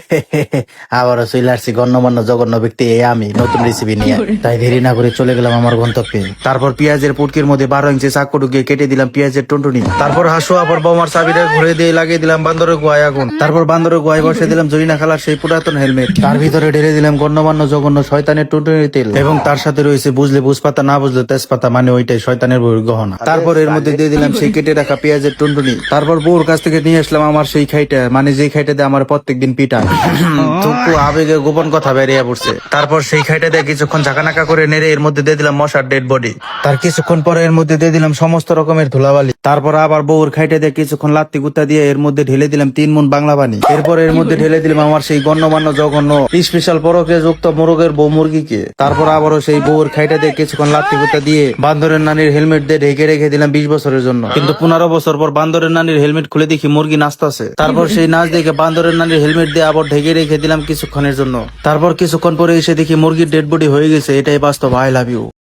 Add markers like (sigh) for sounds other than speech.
(laughs) আবারও চলে আসছি গণ্যমান্য জঘন্য ব্যক্তি এই আমি নতুন রেসিপি নিয়ে। তাই দেরি না করে চলে গেলাম আমার গন্তব্যে। তারপর পেঁয়াজের পুটকির মধ্যে বারো ইঞ্চি চাকু ঢুকিয়ে কেটে দিলাম পেঁয়াজের টুনটুনি। তারপর হাসু আবার বৌমার চাবিটা ঘুরে দিয়ে লাগিয়ে দিলাম বান্দরের গোয়ায় আগুন। তারপর বান্দরের গোয়ায় বসে দিলাম জরিনা খালার সেই পুরাতন হেলমেট তার ভিতরে ঢেলে দিলাম গণ্যমান্য জঘন্য শয়তানের টুনটুনি তেল। এবং তার সাথে রয়েছে বুঝলে বুঝপাতা না বুঝলে তেজপাতা মানে ওইটাই শয়তানের বউর গহনা তারপর এর মধ্যে দিয়ে দিলাম সেই কেটে রাখা পেঁয়াজের টুনটুনি। তারপর বউর কাছ থেকে নিয়ে আসলাম আমার সেই খাইটা মানে যেই খাইটা দিয়ে আমার প্রত্যেকদিন পিটা টুকু আবেগে গোপন কথা বেরিয়ে পড়ছে। তারপর সেই খাইটা দিয়ে কিছুক্ষণ ঝাঁকানাকা করে নেড়ে এর মধ্যে দিয়ে দিলাম মশার ডেড বডি তার কিছুক্ষণ পরে এর মধ্যে দিয়ে দিলাম সমস্ত রকমের ধুলাবালি। তারপর আবার বউর দিয়ে কিছুক্ষণ লাত্তি গুত্তা দিয়ে এর মধ্যে ঢেলে দিলাম তিন মন বাংলা এরপর এর মধ্যে ঢেলে দিলাম আমার সেই গণ্যমান্য জঘন্য স্পেশাল পরকে যুক্ত মোরগের বউ মুরগিকে। তারপর আবারও সেই বউর খাইটা দিয়ে কিছুক্ষণ লাত্তি গুত্তা দিয়ে বান্দরের নানির হেলমেট দিয়ে ঢেকে রেখে দিলাম বিশ বছরের জন্য। কিন্তু পনেরো বছর পর বান্দরের নানির হেলমেট খুলে দেখি মুরগি নাচতাছে। তারপর সেই নাচ দেখে বান্দরের নানির হেলমেট দিয়ে আবার ঢেকে রেখে দিলাম কিছুক্ষণের জন্য। তারপর কিছুক্ষণ পরে এসে দেখি মুরগির ডেড বডি হয়ে গেছে, এটাই বাস্তব আই লাভ ইউ